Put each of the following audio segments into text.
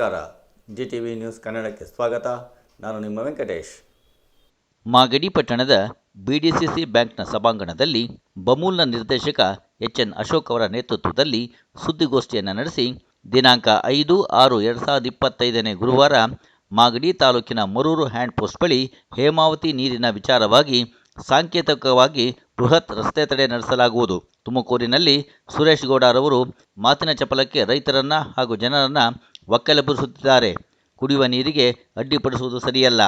ನಮಸ್ಕಾರ. G T V news ಕನ್ನಡಕ್ಕೆ ಸ್ವಾಗತ. ನಾನು ನಿಮ್ಮ ವೆಂಕಟೇಶ್. ಮಾಗಡಿ ಪಟ್ಟಣದ ಬಿಡಿಸಿಸಿ ಬ್ಯಾಂಕ್ನ ಸಭಾಂಗಣದಲ್ಲಿ ಬಮೂಲ್ನ ನಿರ್ದೇಶಕ ಎಚ್ ಎನ್ ಅಶೋಕ್ ಅವರ ನೇತೃತ್ವದಲ್ಲಿ ಸುದ್ದಿಗೋಷ್ಠಿಯನ್ನು ನಡೆಸಿ ದಿನಾಂಕ ಐದು ಆರು ಎರಡು ಸಾವಿರದ ಇಪ್ಪತ್ತೈದನೇ ಗುರುವಾರ ಮಾಗಡಿ ತಾಲೂಕಿನ ಮರೂರು ಹ್ಯಾಂಡ್ ಪೋಸ್ಟ್ ಬಳಿ ಹೇಮಾವತಿ ನೀರಿನ ವಿಚಾರವಾಗಿ ಸಾಂಕೇತಿಕವಾಗಿ ಬೃಹತ್ ರಸ್ತೆ ತಡೆ ನಡೆಸಲಾಗುವುದು. ತುಮಕೂರಿನಲ್ಲಿ ಸುರೇಶ್ ಗೌಡರವರು ಮಾತಿನ ಚಪಲಕ್ಕೆ ರೈತರನ್ನ ಹಾಗೂ ಜನರನ್ನ ಒಕ್ಕಲೆಬ್ಬಿಸುತ್ತಿದ್ದಾರೆ ಕುಡಿಯುವ ನೀರಿಗೆ ಅಡ್ಡಿಪಡಿಸುವುದು ಸರಿಯಲ್ಲ.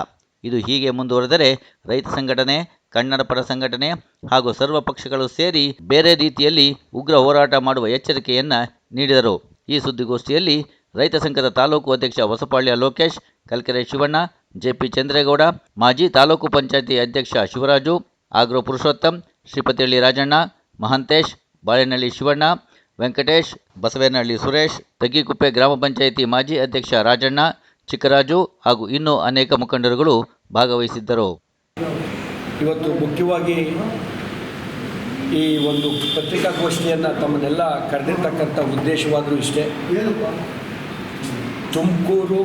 ಇದು ಹೀಗೆ ಮುಂದುವರೆದರೆ ರೈತ ಸಂಘಟನೆ, ಕನ್ನಡ ಪರ ಸಂಘಟನೆ ಹಾಗೂ ಸರ್ವ ಪಕ್ಷಗಳು ಸೇರಿ ಬೇರೆ ರೀತಿಯಲ್ಲಿ ಉಗ್ರ ಹೋರಾಟ ಮಾಡುವ ಎಚ್ಚರಿಕೆಯನ್ನು ನೀಡಿದರು. ಈ ಸುದ್ದಿಗೋಷ್ಠಿಯಲ್ಲಿ ರೈತ ಸಂಘದ ತಾಲೂಕು ಅಧ್ಯಕ್ಷ ಹೊಸಪಾಳ್ಯ ಲೋಕೇಶ್, ಕಲ್ಕೆರೆ ಶಿವಣ್ಣ, ಜೆಪಿ ಚಂದ್ರೇಗೌಡ, ಮಾಜಿ ತಾಲೂಕು ಪಂಚಾಯಿತಿ ಅಧ್ಯಕ್ಷ ಶಿವರಾಜು, ಆಗ್ರೋ ಪುರುಷೋತ್ತಮ್, ಶ್ರೀಪತಿಹಳ್ಳಿ ರಾಜಣ್ಣ, ಮಹಂತೇಶ್, ಬಾಳೆನಹಳ್ಳಿ ಶಿವಣ್ಣ ವೆಂಕಟೇಶ್, ಬಸವೇನಹಳ್ಳಿ ಸುರೇಶ್, ತಗ್ಗಿಕುಪ್ಪೆ ಗ್ರಾಮ ಪಂಚಾಯಿತಿ ಮಾಜಿ ಅಧ್ಯಕ್ಷ ರಾಜಣ್ಣ, ಚಿಕ್ಕರಾಜು ಹಾಗೂ ಇನ್ನೂ ಅನೇಕ ಮುಖಂಡರುಗಳು ಭಾಗವಹಿಸಿದ್ದರು. ಇವತ್ತು ಮುಖ್ಯವಾಗಿ ಈ ಒಂದು ಪತ್ರಿಕಾಗೋಷ್ಠಿಯನ್ನು ತಮ್ಮನ್ನೆಲ್ಲ ಕರೆದಿರ್ತಕ್ಕಂಥ ಉದ್ದೇಶವಾದರೂ ಇಷ್ಟೇ, ತುಮಕೂರು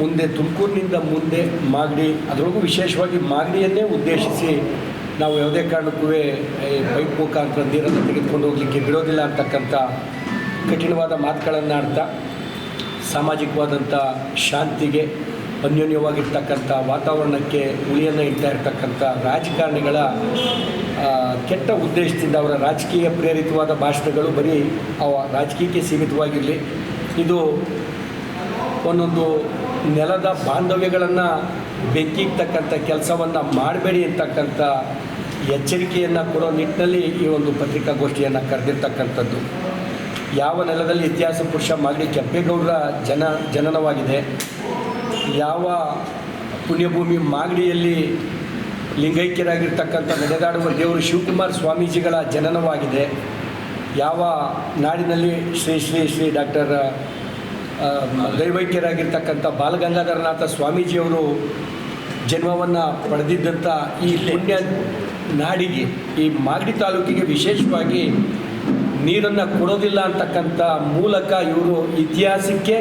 ಮುಂದೆ, ತುಮಕೂರಿನಿಂದ ಮುಂದೆ ಮಾಗಡಿ, ಅದರೊಳಗೂ ವಿಶೇಷವಾಗಿ ಮಾಗಡಿಯನ್ನೇ ಉದ್ದೇಶಿಸಿ ನಾವು ಯಾವುದೇ ಕಾರಣಕ್ಕೂ ಈ ಪೈಪ್ ಮುಖಾಂತರ ನೀರನ್ನು ತೆಗೆದುಕೊಂಡು ಹೋಗಲಿಕ್ಕೆ ಬಿಡೋದಿಲ್ಲ ಅಂತಕ್ಕಂಥ ಕಠಿಣವಾದ ಮಾತುಗಳನ್ನು ಆಡ್ತಾ, ಸಾಮಾಜಿಕವಾದಂಥ ಶಾಂತಿಗೆ ಅನ್ಯೋನ್ಯವಾಗಿರ್ತಕ್ಕಂಥ ವಾತಾವರಣಕ್ಕೆ ಉಳಿಯನ್ನು ಇಡ್ತಾ ಇರ್ತಕ್ಕಂಥ ರಾಜಕಾರಣಿಗಳ ಕೆಟ್ಟ ಉದ್ದೇಶದಿಂದ ಅವರ ರಾಜಕೀಯ ಪ್ರೇರಿತವಾದ ಭಾಷಣಗಳು ಬರೀ ಅವ ರಾಜಕೀಯಕ್ಕೆ ಸೀಮಿತವಾಗಿರಲಿ. ಇದು ಒಂದೊಂದು ನೆಲದ ಬಾಂಧವ್ಯಗಳನ್ನು ಬೆಂಕಿಗ್ತಕ್ಕಂಥ ಕೆಲಸವನ್ನು ಮಾಡಬೇಡಿ ಅಂತಕ್ಕಂಥ ಎಚ್ಚರಿಕೆಯನ್ನು ಕೊಡೋ ನಿಟ್ಟಿನಲ್ಲಿ ಈ ಒಂದು ಪತ್ರಿಕಾಗೋಷ್ಠಿಯನ್ನು ಕರೆದಿರ್ತಕ್ಕಂಥದ್ದು. ಯಾವ ನೆಲದಲ್ಲಿ ಇತಿಹಾಸ ಪುರುಷ ಮಾಗಡಿ ಕೆಂಪೇಗೌಡರ ಜನ, ಜನನವಾಗಿದೆ, ಯಾವ ಪುಣ್ಯಭೂಮಿ ಮಾಗಡಿಯಲ್ಲಿ ಲಿಂಗೈಕ್ಯರಾಗಿರ್ತಕ್ಕಂಥ ನಡೆದಾಡುವ ದೇವರು ಶಿವಕುಮಾರ್ ಸ್ವಾಮೀಜಿಗಳ ಜನನವಾಗಿದೆ, ಯಾವ ನಾಡಿನಲ್ಲಿ ಶ್ರೀ ಶ್ರೀ ಶ್ರೀ ಡಾಕ್ಟರ್ ದೈವೈಕ್ಯರಾಗಿರ್ತಕ್ಕಂಥ ಬಾಲಗಂಗಾಧರನಾಥ ಸ್ವಾಮೀಜಿಯವರು ಜನ್ಮವನ್ನು ಪಡೆದಿದ್ದಂಥ ಈ ಪುಣ್ಯ ನಾಡಿಗೆ, ಈ ಮಾಗಡಿ ತಾಲೂಕಿಗೆ ವಿಶೇಷವಾಗಿ ನೀರನ್ನು ಕೊಡೋದಿಲ್ಲ ಅಂತಕ್ಕಂಥ ಮೂಲಕ ಇವರು ಇತಿಹಾಸಕ್ಕೆ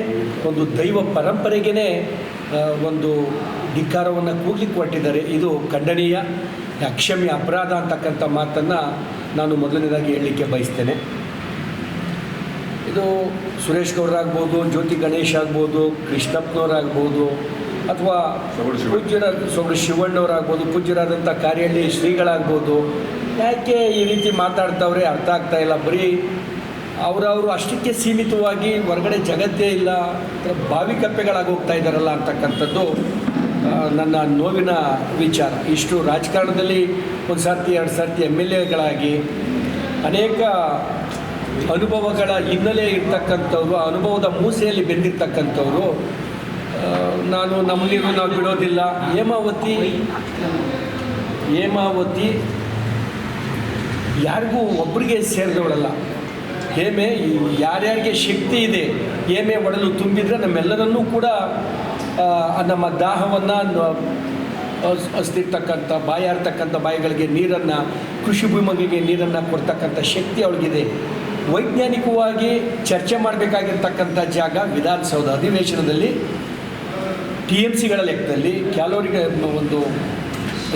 ಒಂದು ದೈವ ಪರಂಪರೆಗೇ ಒಂದು ಧಿಕ್ಕಾರವನ್ನು ಕೂಗ್ಲಿಕ್ಕೆ ಕೊಟ್ಟಿದ್ದಾರೆ. ಇದು ಖಂಡನೀಯ ಅಕ್ಷಮ್ಯ ಅಪರಾಧ ಅಂತಕ್ಕಂಥ ಮಾತನ್ನು ನಾನು ಮೊದಲನೇದಾಗಿ ಹೇಳಲಿಕ್ಕೆ ಬಯಸ್ತೇನೆ. ಇದು ಸುರೇಶ್ ಗೌಡರಾಗ್ಬೋದು ಜ್ಯೋತಿ ಗಣೇಶ್ ಆಗ್ಬೋದು ಕೃಷ್ಣಪ್ಪನವರಾಗ್ಬೋದು ಅಥವಾ ಪೂಜ್ಯರ ಸೊಗಡು ಶಿವಣ್ಣವರಾಗ್ಬೋದು ಪೂಜ್ಯರಾದಂಥ ಕಾರ್ಯಹಳ್ಳಿ ಶ್ರೀಗಳಾಗ್ಬೋದು. ಯಾಕೆ ಈ ರೀತಿ ಮಾತಾಡ್ತವ್ರೆ ಅರ್ಥ ಆಗ್ತಾ ಇಲ್ಲ. ಬರೀ ಅವರವರು ಅಷ್ಟಕ್ಕೆ ಸೀಮಿತವಾಗಿ ಹೊರಗಡೆ ಜಗತ್ತೇ ಇಲ್ಲ ಬಾವಿ ಕಪ್ಪೆಗಳಾಗಿ ಹೋಗ್ತಾ ಇದ್ದಾರಲ್ಲ ಅಂತಕ್ಕಂಥದ್ದು ನನ್ನ ನೋವಿನ ವಿಚಾರ. ಇಷ್ಟು ರಾಜಕಾರಣದಲ್ಲಿ ಒಂದು ಸರ್ತಿ ಎರಡು ಸರ್ತಿ ಎಂ ಎಲ್ ಎಗಳಾಗಿ ಅನೇಕ ಅನುಭವಗಳ ಹಿನ್ನೆಲೆ ಇರ್ತಕ್ಕಂಥವ್ರು, ಅನುಭವದ ಮೂಸೆಯಲ್ಲಿ ಬೆಂದಿರ್ತಕ್ಕಂಥವ್ರು ನಾನು ನಮ್ಮಲ್ಲಿಗೂ ನಾವು ಬಿಡೋದಿಲ್ಲ. ಹೇಮಾವತಿ ಹೇಮಾವತಿ ಯಾರಿಗೂ ಒಬ್ಬರಿಗೆ ಸೇರಿದವಳಲ್ಲ. ಹೇಮೆ, ಯಾರ್ಯಾರಿಗೆ ಶಕ್ತಿ ಇದೆ, ಹೇಮೆ ಒಡಲು ತುಂಬಿದರೆ ನಮ್ಮೆಲ್ಲರನ್ನೂ ಕೂಡ ನಮ್ಮ ದಾಹವನ್ನು ಹಸ್ತಿರ್ತಕ್ಕಂಥ ಬಾಯಾರ್ತಕ್ಕಂಥ ಬಾಯಿಗಳಿಗೆ ನೀರನ್ನು, ಕೃಷಿ ಭೂಮಿಗೆ ನೀರನ್ನು ಕೊಡ್ತಕ್ಕಂಥ ಶಕ್ತಿ ಅವಳಿಗಿದೆ. ವೈಜ್ಞಾನಿಕವಾಗಿ ಚರ್ಚೆ ಮಾಡಬೇಕಾಗಿರ್ತಕ್ಕಂಥ ಜಾಗ ವಿಧಾನಸೌಧ ಅಧಿವೇಶನದಲ್ಲಿ ಟಿ ಎಂ ಸಿಗಳ ಲೆಕ್ಕದಲ್ಲಿ ಕ್ಯಾಲೋರಿಗೆ ಒಂದು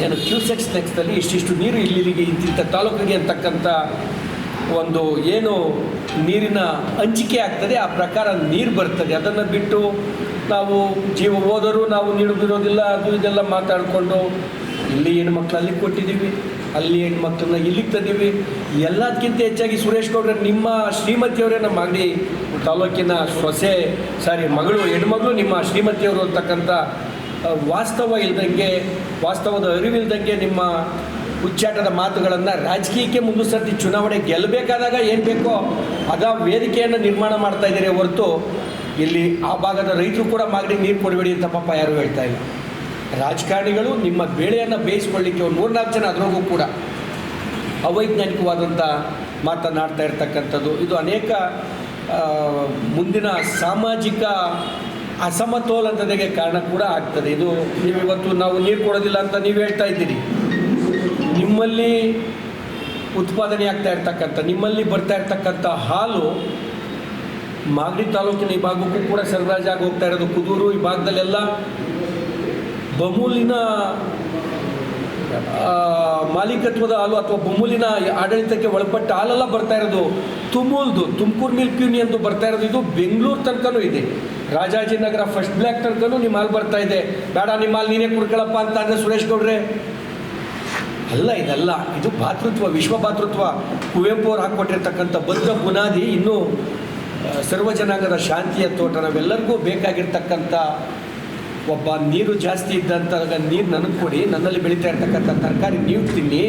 ಏನು ಕ್ಯೂಸೆಕ್ಸ್ ಲೆಕ್ಕದಲ್ಲಿ ಇಷ್ಟಿಷ್ಟು ನೀರು ಇಲ್ಲಿಗೆ ಇಂತಿಂಥ ತಾಲೂಕಿಗೆ ಅಂತಕ್ಕಂಥ ಒಂದು ಏನು ನೀರಿನ ಹಂಚಿಕೆ ಆಗ್ತದೆ, ಆ ಪ್ರಕಾರ ನೀರು ಬರ್ತದೆ. ಅದನ್ನು ಬಿಟ್ಟು ನಾವು ಜೀವ ಹೋದರೂ ನಾವು ನೀರು ಬಿಡೋದಿಲ್ಲ ಅದು ಇದೆಲ್ಲ ಮಾತಾಡಿಕೊಂಡು ಇಲ್ಲಿ ಏನು ಮಕ್ಕಳಲ್ಲಿ ಕೊಟ್ಟಿದ್ದೀವಿ. ಅಲ್ಲಿ ಹೆಣ್ಮಕ್ಳನ್ನ ಇಲ್ಲಿಗೆ ತಂದೀವಿ. ಎಲ್ಲದಕ್ಕಿಂತ ಹೆಚ್ಚಾಗಿ ಸುರೇಶ್ ಗೌಡ್ರೆ ನಿಮ್ಮ ಶ್ರೀಮತಿಯವರೇ ನಮ್ಮ ಅಂಗಡಿ ತಾಲೂಕಿನ ಸೊಸೆ, ಸಾರಿ ಮಗಳು, ಹೆಣ್ಮಗಳು ನಿಮ್ಮ ಶ್ರೀಮತಿಯವರು ಅಂತಕ್ಕಂಥ ವಾಸ್ತವ ಇಲ್ದಂಗೆ, ವಾಸ್ತವದ ಅರಿವಿಲ್ದಂಗೆ ನಿಮ್ಮ ಹುಚ್ಚಾಟದ ಮಾತುಗಳನ್ನು ರಾಜಕೀಯಕ್ಕೆ ಮುಂದುವರ್ತಿ ಚುನಾವಣೆ ಗೆಲ್ಲಬೇಕಾದಾಗ ಏನು ಬೇಕೋ ಅದ ವೇದಿಕೆಯನ್ನು ನಿರ್ಮಾಣ ಮಾಡ್ತಾ ಇದ್ದೀರಿ ಹೊರತು ಇಲ್ಲಿ ಆ ಭಾಗದ ರೈತರು ಕೂಡ ಮಾಗಡಿ ನೀರು ಕೊಡಬೇಡಿ ಅಂತ ಪಾಪ ಯಾರು ಹೇಳ್ತಾ ಇಲ್ಲ. ರಾಜಕಾರಣಿಗಳು ನಿಮ್ಮ ಬೇಳೆಯನ್ನು ಬೇಯಿಸ್ಕೊಳ್ಳಿಕ್ಕೆ ಒಂದು ಮೂರ್ನಾಲ್ಕು ಜನ ಅದರೊಳಗೂ ಕೂಡ ಅವೈಜ್ಞಾನಿಕವಾದಂಥ ಮಾತನಾಡ್ತಾ ಇರ್ತಕ್ಕಂಥದ್ದು. ಇದು ಅನೇಕ ಮುಂದಿನ ಸಾಮಾಜಿಕ ಅಸಮತೋಲನತೆಗೆ ಕಾರಣ ಕೂಡ ಆಗ್ತದೆ. ಇದು ನೀವು ಇವತ್ತು ನಾವು ನೀರು ಕೊಡೋದಿಲ್ಲ ಅಂತ ನೀವು ಹೇಳ್ತಾ ಇದ್ದೀರಿ. ನಿಮ್ಮಲ್ಲಿ ಉತ್ಪಾದನೆ ಆಗ್ತಾ ಇರ್ತಕ್ಕಂಥ, ನಿಮ್ಮಲ್ಲಿ ಬರ್ತಾ ಇರ್ತಕ್ಕಂಥ ಹಾಲು ಮಾಗಡಿ ತಾಲೂಕಿನ ಈ ಭಾಗಕ್ಕೂ ಕೂಡ ಸರಬರಾಜಾಗಿ ಹೋಗ್ತಾ ಇರೋದು. ಕುದೂರು ಈ ಭಾಗದಲ್ಲೆಲ್ಲ ಬಮೂಲಿನ ಮಾಲೀಕತ್ವದ ಹಾಲು ಅಥವಾ ಬೊಮ್ಮೂಲಿನ ಆಡಳಿತಕ್ಕೆ ಒಳಪಟ್ಟ ಹಾಲೆಲ್ಲ ಬರ್ತಾ ಇರೋದು ತುಮೂಲ್ದು, ತುಮಕೂರು ಮಿಲ್ಕ್ ಯೂನಿಯನ್ದು ಬರ್ತಾ ಇರೋದು ಇದು ಬೆಂಗಳೂರು ತನಕನೂ ಇದೆ. ರಾಜಾಜಿನಗರ ಫಸ್ಟ್ ಬ್ಲ್ಯಾಕ್ ತನಕನೂ ನಿಮ್ಮ ಹಾಲು ಬರ್ತಾ ಇದೆ. ಬೇಡ, ನಿಮ್ಮ ಹಾಲು ನೀನೇ ಕುಡ್ಕೊಳ್ಳಪ್ಪ ಅಂತ ಅಂದರೆ ಸುರೇಶ್ ಗೌಡ್ರೆ. ಅಲ್ಲ, ಇದಲ್ಲ, ಇದು ಭಾತೃತ್ವ, ವಿಶ್ವ ಭಾತೃತ್ವ. ಕುವೆಂಪು ಅವ್ರು ಹಾಕ್ಕೊಟ್ಟಿರ್ತಕ್ಕಂಥ ಬದ್ಧ ಬುನಾದಿ, ಇನ್ನೂ ಸರ್ವಜನಾಂಗದ ಸರ್ವ ಜನಾಂಗದ ಶಾಂತಿಯ ತೋಟ. ನಾವೆಲ್ಲರಿಗೂ ಬೇಕಾಗಿರ್ತಕ್ಕಂಥ ಒಬ್ಬ ನೀರು ಜಾಸ್ತಿ ಇದ್ದಂತ ನೀರು ನನಗೆ ಕೊಡಿ, ನನ್ನಲ್ಲಿ ಬೆಳೀತಾ ಇರ್ತಕ್ಕಂಥ ತರಕಾರಿ ನೀವು ತಿನ್ನಿ.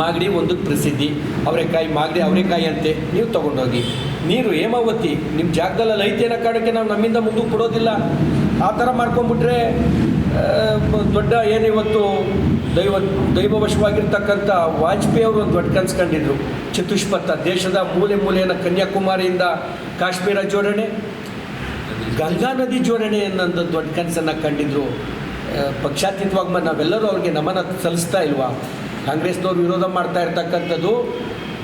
ಮಾಗಡಿ ಒಂದು ಪ್ರಸಿದ್ಧಿ. ಅವರೆಕಾಯಿ, ಮಾಗಡಿ ಅವರೆಕಾಯಿ ಅಂತೆ, ನೀವು ತಗೊಂಡೋಗಿ. ನೀರು ಹೇಮಾವತಿ ನಿಮ್ಮ ಜಾಗದಲ್ಲಿ ಐತೆ ಅನ್ನೋ ಕಾರಣಕ್ಕೆ ನಾವು ನಮ್ಮಿಂದ ಮುಂದಕ್ಕೆ ಕೊಡೋದಿಲ್ಲ ಆ ಥರ ಮಾಡ್ಕೊಂಬಿಟ್ರೆ ದೊಡ್ಡ ಏನು ಇವತ್ತು ದೈವ, ದೈವವಶವಾಗಿರ್ತಕ್ಕಂಥ ವಾಜಪೇಯಿ ಅವರು ಒಂದು ದೊಡ್ಡ ಕನ್ಸ್ಕೊಂಡಿದ್ರು ಚತುಷ್ಪಥ, ದೇಶದ ಮೂಲೆ ಮೂಲೆಯನ್ನು ಕನ್ಯಾಕುಮಾರಿಯಿಂದ ಕಾಶ್ಮೀರ ಜೋಡಣೆ ಗಂಗಾ ನದಿ ಜೋಡಣೆ ಅನ್ನೋದು ದೊಡ್ಡ ಕನಸನ್ನು ಕಂಡಿದ್ರು. ಪಕ್ಷಾತೀತವಾಗಿ ನಾವೆಲ್ಲರೂ ಅವ್ರಿಗೆ ನಮನ ಸಲ್ಲಿಸ್ತಾ ಇಲ್ವಾ? ಕಾಂಗ್ರೆಸ್ನವ್ರು ವಿರೋಧ ಮಾಡ್ತಾ ಇರ್ತಕ್ಕಂಥದ್ದು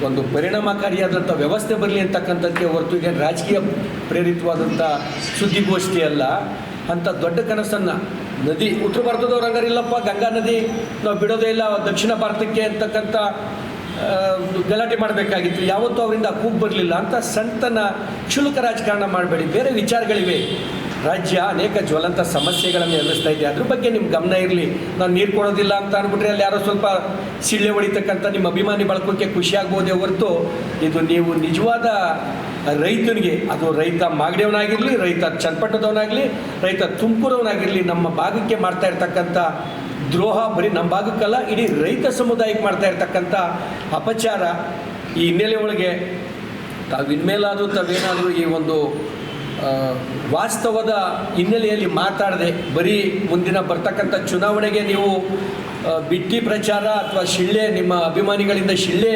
ಒಂದು ಪರಿಣಾಮಕಾರಿಯಾದಂಥ ವ್ಯವಸ್ಥೆ ಬರಲಿ ಅಂತಕ್ಕಂಥದ್ದಕ್ಕೆ ಹೊರತು ಇದೇನು ರಾಜಕೀಯ ಪ್ರೇರಿತವಾದಂಥ ಸುದ್ದಿಗೋಷ್ಠಿ ಅಲ್ಲ. ಅಂಥ ದೊಡ್ಡ ಕನಸನ್ನು ನದಿ, ಉತ್ತರ ಭಾರತದವ್ರು ಹಂಗಾರಿಲ್ಲಪ್ಪ ಗಂಗಾ ನದಿ ನಾವು ಬಿಡೋದೇ ಇಲ್ಲ, ದಕ್ಷಿಣ ಭಾರತಕ್ಕೆ ಅಂತಕ್ಕಂಥ ಗಲಾಟೆ ಮಾಡಬೇಕಾಗಿತ್ತು. ಯಾವತ್ತೂ ಅವರಿಂದ ಕೂಗ್ ಬರಲಿಲ್ಲ ಅಂತ ಸಂತನ ಕ್ಷುಲ್ಕ ರಾಜಕಾರಣ ಮಾಡಬೇಡಿ. ಬೇರೆ ವಿಚಾರಗಳಿವೆ. ರಾಜ್ಯ ಅನೇಕ ಜ್ವಲಂತ ಸಮಸ್ಯೆಗಳನ್ನು ಎದುರಿಸ್ತಾ ಇದೆ. ಅದ್ರ ಬಗ್ಗೆ ನಿಮ್ಮ ಗಮನ ಇರಲಿ. ನಾನು ನೀರು ಕೊಡೋದಿಲ್ಲ ಅಂತ ಅಂದ್ಬಿಟ್ರೆ ಅಲ್ಲಿ ಯಾರೋ ಸ್ವಲ್ಪ ಸಿಳ್ಳೆ ಹೊಡಿತಕ್ಕಂಥ ನಿಮ್ಮ ಅಭಿಮಾನಿ ಬಳಕೋಕ್ಕೆ ಖುಷಿ ಆಗ್ಬೋದೇ ಹೊರತು ಇದು ನೀವು ನಿಜವಾದ ರೈತನಿಗೆ, ಅದು ರೈತ ಮಾಗಡಿಯವನಾಗಿರಲಿ, ರೈತ ಚನ್ನಪಟ್ಟದವನಾಗಲಿ, ರೈತ ತುಮಕೂರವನಾಗಿರಲಿ, ನಮ್ಮ ಭಾಗಕ್ಕೆ ಮಾಡ್ತಾ ಇರ್ತಕ್ಕಂಥ ದ್ರೋಹ ಬರೀ ನಮ್ಮ ಭಾಗಕ್ಕಲ್ಲ, ಇಡೀ ರೈತ ಸಮುದಾಯಕ್ಕೆ ಮಾಡ್ತಾ ಇರ್ತಕ್ಕಂಥ ಅಪಚಾರ ಈ ಹಿನ್ನೆಲೆ ಒಳಗೆ. ತಾವು ಇನ್ಮೇಲಾದರೂ ತಾವೇನಾದರೂ ಈ ಒಂದು ವಾಸ್ತವದ ಹಿನ್ನೆಲೆಯಲ್ಲಿ ಮಾತಾಡದೆ ಬರೀ ಮುಂದಿನ ಬರ್ತಕ್ಕಂಥ ಚುನಾವಣೆಗೆ ನೀವು ಬಿಟ್ಟಿ ಪ್ರಚಾರ ಅಥವಾ ಶಿಳ್ಳೆ, ನಿಮ್ಮ ಅಭಿಮಾನಿಗಳಿಂದ ಶಿಳ್ಳೆ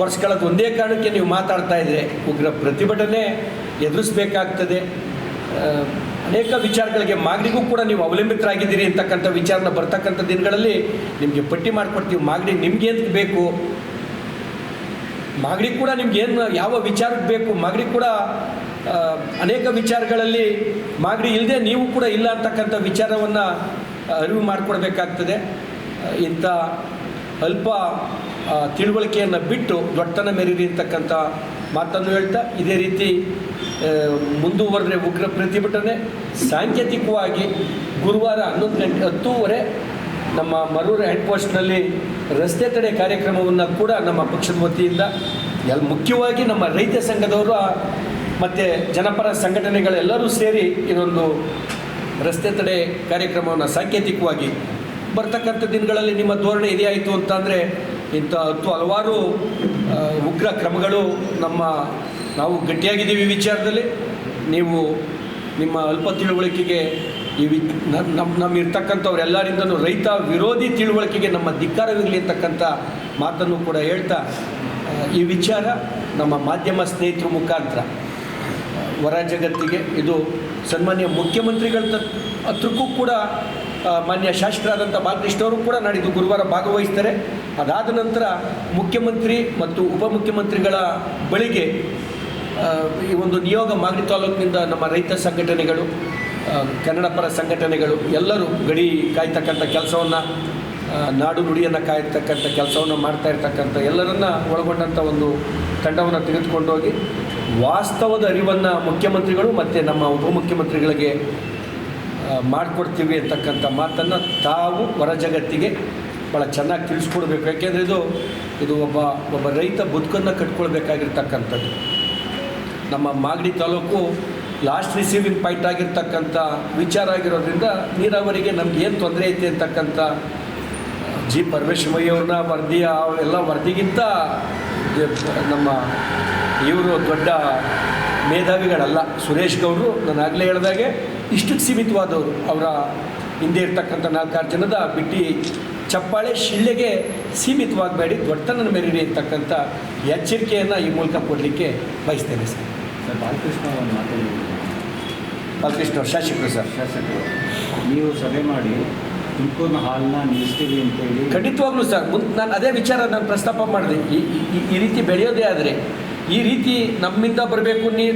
ವರ್ಷಗಳದ್ದು ಒಂದೇ ಕಾರಣಕ್ಕೆ ನೀವು ಮಾತಾಡ್ತಾ ಇದ್ರೆ ಉಗ್ರ ಪ್ರತಿಭಟನೆ ಎದುರಿಸಬೇಕಾಗ್ತದೆ. ಅನೇಕ ವಿಚಾರಗಳಿಗೆ ಮಾಗಡಿಗೂ ಕೂಡ ನೀವು ಅವಲಂಬಿತರಾಗಿದ್ದೀರಿ ಅಂತಕ್ಕಂಥ ವಿಚಾರನ ಬರ್ತಕ್ಕಂಥ ದಿನಗಳಲ್ಲಿ ನಿಮಗೆ ಪಟ್ಟಿ ಮಾಡಿಕೊಡ್ತೀವಿ. ಮಾಗಡಿ ನಿಮ್ಗೆ ಅಂತ ಬೇಕು? ಮಾಗಡಿ ಕೂಡ ನಿಮ್ಗೆ ಏನು ಯಾವ ವಿಚಾರಕ್ಕೆ ಬೇಕು? ಮಾಗಡಿ ಕೂಡ ಅನೇಕ ವಿಚಾರಗಳಲ್ಲಿ ಮಾಗಡಿ ಇಲ್ಲದೆ ನೀವು ಕೂಡ ಇಲ್ಲ ಅಂತಕ್ಕಂಥ ವಿಚಾರವನ್ನು ಅರಿವು ಮಾಡಿಕೊಡ್ಬೇಕಾಗ್ತದೆ. ಇಂಥ ಅಲ್ಪ ತಿಳುವಳಿಕೆಯನ್ನು ಬಿಟ್ಟು ದೊಡ್ಡತನ ಮೆರೀರಿ ಅಂತಕ್ಕಂಥ ಮಾತನ್ನು ಹೇಳ್ತಾ ಇದೇ ರೀತಿ ಮುಂದುವರೆದ್ರೆ ಉಗ್ರ ಪ್ರತಿಭಟನೆ ಸಾಂಕೇತಿಕವಾಗಿ ಗುರುವಾರ ಹನ್ನೊಂದು ಗಂಟೆ, ಹತ್ತೂವರೆ ನಮ್ಮ ಮರೂರು ಹೆಡ್ ಪೋಸ್ಟ್ನಲ್ಲಿ ರಸ್ತೆ ತಡೆ ಕಾರ್ಯಕ್ರಮವನ್ನು ಕೂಡ ನಮ್ಮ ಪಕ್ಷದ ವತಿಯಿಂದ ಎಲ್ ಮುಖ್ಯವಾಗಿ ನಮ್ಮ ರೈತ ಸಂಘದವರು ಮತ್ತು ಜನಪರ ಸಂಘಟನೆಗಳೆಲ್ಲರೂ ಸೇರಿ ಇದೊಂದು ರಸ್ತೆ ತಡೆ ಕಾರ್ಯಕ್ರಮವನ್ನು ಸಾಂಕೇತಿಕವಾಗಿ ಬರ್ತಕ್ಕಂಥ ದಿನಗಳಲ್ಲಿ ನಿಮ್ಮ ಧೋರಣೆ ಇದಾಯಿತು ಅಂತಂದರೆ ಇಂಥ ಹತ್ತು ಹಲವಾರು ಉಗ್ರ ಕ್ರಮಗಳು ನಮ್ಮ ನಾವು ಗಟ್ಟಿಯಾಗಿದ್ದೀವಿ ವಿಚಾರದಲ್ಲಿ. ನೀವು ನಿಮ್ಮ ಅಲ್ಪ ತಿಳುವಳಿಕೆಗೆ ಈ ವಿ ನಮ್ಮ ನಮ್ಮ ಇರ್ತಕ್ಕಂಥವ್ರೆಲ್ಲರಿಂದನೂ ರೈತ ವಿರೋಧಿ ತಿಳುವಳಿಕೆಗೆ ನಮ್ಮ ಧಿಕ್ಕಾರವಿರಲಿ ಅಂತಕ್ಕಂಥ ಮಾತನ್ನು ಕೂಡ ಹೇಳ್ತಾ ಈ ವಿಚಾರ ನಮ್ಮ ಮಾಧ್ಯಮ ಸ್ನೇಹಿತರ ಮುಖಾಂತರ. ಹೊರ ಜಗತ್ತಿಗೆ ಇದು ಸನ್ಮಾನ್ಯ ಮುಖ್ಯಮಂತ್ರಿಗಳ ಹತ್ರಕ್ಕೂ ಕೂಡ ಮಾನ್ಯ ಶಾಸಕರಾದಂಥ ಬಾಲಕೃಷ್ಣವರು ಕೂಡ ನಾಡಿದ್ದು ಗುರುವಾರ ಭಾಗವಹಿಸ್ತಾರೆ. ಅದಾದ ನಂತರ ಮುಖ್ಯಮಂತ್ರಿ ಮತ್ತು ಉಪಮುಖ್ಯಮಂತ್ರಿಗಳ ಬಳಿಗೆ ಈ ಒಂದು ನಿಯೋಗ ಮಾಗಡಿ ತಾಲೂಕಿನಿಂದ ನಮ್ಮ ರೈತ ಸಂಘಟನೆಗಳು ಕನ್ನಡ ಪರ ಸಂಘಟನೆಗಳು ಎಲ್ಲರೂ ಗಡಿ ಕಾಯ್ತಕ್ಕಂಥ ಕೆಲಸವನ್ನು ನಾಡು ನುಡಿಯನ್ನು ಕಾಯ್ತಕ್ಕಂಥ ಕೆಲಸವನ್ನು ಮಾಡ್ತಾ ಇರ್ತಕ್ಕಂಥ ಎಲ್ಲರನ್ನ ಒಳಗೊಂಡಂಥ ಒಂದು ತಂಡವನ್ನು ತೆಗೆದುಕೊಂಡೋಗಿ ವಾಸ್ತವದ ಅರಿವನ್ನು ಮುಖ್ಯಮಂತ್ರಿಗಳು ಮತ್ತು ನಮ್ಮ ಉಪಮುಖ್ಯಮಂತ್ರಿಗಳಿಗೆ ಮಾಡಿಕೊಡ್ತೀವಿ ಅಂತಕ್ಕಂಥ ಮಾತನ್ನು ತಾವು ಹೊರ ಜಗತ್ತಿಗೆ ಭಾಳ ಚೆನ್ನಾಗಿ ತಿಳಿಸ್ಕೊಡ್ಬೇಕು. ಯಾಕೆಂದರೆ ಇದು ಇದು ಒಬ್ಬ ಒಬ್ಬ ರೈತ ಬದುಕನ್ನು ಕಟ್ಕೊಳ್ಬೇಕಾಗಿರ್ತಕ್ಕಂಥದ್ದು. ನಮ್ಮ Magadi taluk last receiving point ಆಗಿರ್ತಕ್ಕಂಥ ವಿಚಾರ ಆಗಿರೋದ್ರಿಂದ ನೀರಾವರಿಗೆ ನಮ್ಗೆ ಏನು ತೊಂದರೆ ಐತೆ ಅಂತಕ್ಕಂಥ, ಜಿ ಪರಮೇಶ್ವರಯ್ಯವ್ರನ್ನ ವರದಿಯ ಎಲ್ಲ ವರದಿಗಿಂತ ನಮ್ಮ ಇವರು ದೊಡ್ಡ ಮೇಧಾವಿಗಳಲ್ಲ. ಸುರೇಶ್ ಗೌಡರು, ನಾನು ಆಗಲೇ ಹೇಳಿದಾಗೆ ಇಷ್ಟಕ್ಕೆ ಸೀಮಿತವಾದವರು. ಅವರ ಹಿಂದೆ ಇರ್ತಕ್ಕಂಥ ನಾಲ್ಕಾರು ಜನದ ಬಿಟ್ಟಿ ಚಪ್ಪಾಳೆ ಶಿಳ್ಳೆಗೆ ಸೀಮಿತವಾಗಬೇಡಿ ದೊಡ್ಡತನ ಮೆರೀರಿ ಅಂತಕ್ಕಂಥ ಎಚ್ಚರಿಕೆಯನ್ನು ಈ ಮೂಲಕ ಕೊಡಲಿಕ್ಕೆ ಬಯಸ್ತೇನೆ ಸರ್. ಸರ್ ಬಾಲಕೃಷ್ಣ ಬಾಲಕೃಷ್ಣ ಅವ್ರು ಶಾಸಕರು ಸರ್. ಶಾಸಕರು ನೀವು ಸಭೆ ಮಾಡಿ ತುಮಕೂರಿನ ಹಾಲನ್ನ ನಿಲ್ಲಿಸ್ತೀವಿ ಅಂತೇಳಿ ಖಂಡಿತವಾಗ್ಲೂ ಸರ್ ಮುಂದೆ ನಾನು ಅದೇ ವಿಚಾರ ನಾನು ಪ್ರಸ್ತಾಪ ಮಾಡಿದೆ. ಈ ಈ- ಈ ರೀತಿ ಬೆಳೆಯೋದೇ ಆದರೆ ಈ ರೀತಿ ನಮ್ಮಿಂದ ಬರಬೇಕು ನೀ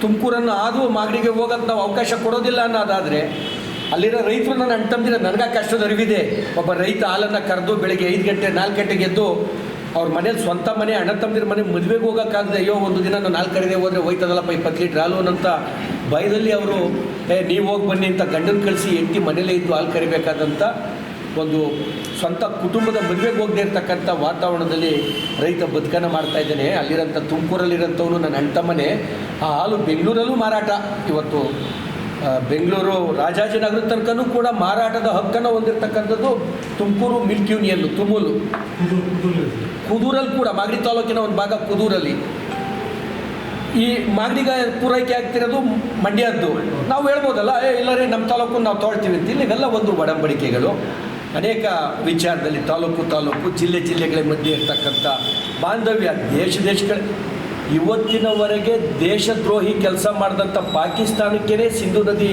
ತುಮಕೂರನ್ನು ಆದರೂ ಮಾಗಡಿಗೆ ಹೋಗೋಕ್ಕೆ ನಾವು ಅವಕಾಶ ಕೊಡೋದಿಲ್ಲ ಅನ್ನೋದಾದರೆ, ಅಲ್ಲಿರೋ ರೈತರು ನನ್ನ ಅಣ್ಣ ತಮ್ಮದಿರ ನನಗೆ ಕಷ್ಟದ ಅರಿವಿದೆ. ಒಬ್ಬ ರೈತ ಹಾಲನ್ನು ಕರೆದು ಬೆಳಗ್ಗೆ ಐದು ಗಂಟೆ, ನಾಲ್ಕು ಗಂಟೆಗೆ ಎದ್ದು ಅವ್ರ ಮನೇಲಿ ಸ್ವಂತ ಮನೆ, ಅಣ್ಣ ತಮ್ಮದಿರ ಮನೆ ಮದುವೆಗೆ ಹೋಗೋಕ್ಕಾಗದೆ ಅಯ್ಯೋ, ಒಂದು ದಿನ ನಾನು ನಾಲ್ಕರಿಗೆ ಹೋದರೆ ಹೋಯ್ತದಲ್ಲಪ್ಪ ಇಪ್ಪತ್ತು ಲೀಟ್ರ್ ಹಾಲು ಅಂತ ಭಯದಲ್ಲಿ ಅವರು, ಏ, ನೀವು ಹೋಗಿ ಬನ್ನಿ ಅಂತ ಗಂಡನ ಕಳಿಸಿ ಹೆಂಡತಿ ಮನೇಲೇ ಇದ್ದು ಹಾಲು ಕರಿಬೇಕಾದಂಥ ಒಂದು ಸ್ವಂತ ಕುಟುಂಬದ ಮದುವೆಗೆ ಹೋಗದೆ ಇರ್ತಕ್ಕಂಥ ವಾತಾವರಣದಲ್ಲಿ ರೈತ ಬದುಕನ್ನು ಮಾಡ್ತಾ ಇದ್ದಾನೆ. ಅಲ್ಲಿರೋಂಥ ತುಮಕೂರಲ್ಲಿರೋಂಥವನು ನನ್ನ ಅಣ್ಣ ತಮ್ಮನೆ ಆ ಹಾಲು ಬೆಂಗಳೂರಲ್ಲೂ ಮಾರಾಟ. ಇವತ್ತು ಬೆಂಗಳೂರು ರಾಜಾಜಿನಗರ ತನಕನೂ ಕೂಡ ಮಾರಾಟದ ಹಕ್ಕನ್ನು ಹೊಂದಿರತಕ್ಕಂಥದ್ದು ತುಮಕೂರು ಮಿಲ್ಕ್ ಯೂನಿಯನ್, ತುಮೂಲು. ಕುದೂರಲ್ಲಿ ಕೂಡ, ಮಾಗಡಿ ತಾಲೂಕಿನ ಒಂದು ಭಾಗ ಕುದೂರಲ್ಲಿ. ಈ ಮಾಗಡಿಗ ಪೂರೈಕೆ ಆಗ್ತಿರೋದು ಮಂಡ್ಯದ್ದು. ನಾವು ಹೇಳ್ಬೋದಲ್ಲ, ಏ, ಇಲ್ಲ ರೀ, ನಮ್ಮ ತಾಲೂಕು ನಾವು ತೊಳ್ತೀವಿ ಅಂತ. ಇಲ್ಲಿ ಇವೆಲ್ಲ ಒಂದು ಒಡಂಬಡಿಕೆಗಳು. ಅನೇಕ ವಿಚಾರದಲ್ಲಿ ತಾಲೂಕು ತಾಲೂಕು, ಜಿಲ್ಲೆ ಜಿಲ್ಲೆಗಳ ಮಧ್ಯೆ ಇರ್ತಕ್ಕಂಥ ಬಾಂಧವ್ಯ ದೇಶ ದೇಶಗಳ. ಇವತ್ತಿನವರೆಗೆ ದೇಶದ್ರೋಹಿ ಕೆಲಸ ಮಾಡಿದಂಥ ಪಾಕಿಸ್ತಾನಕ್ಕೇ ಸಿಂಧು ನದಿ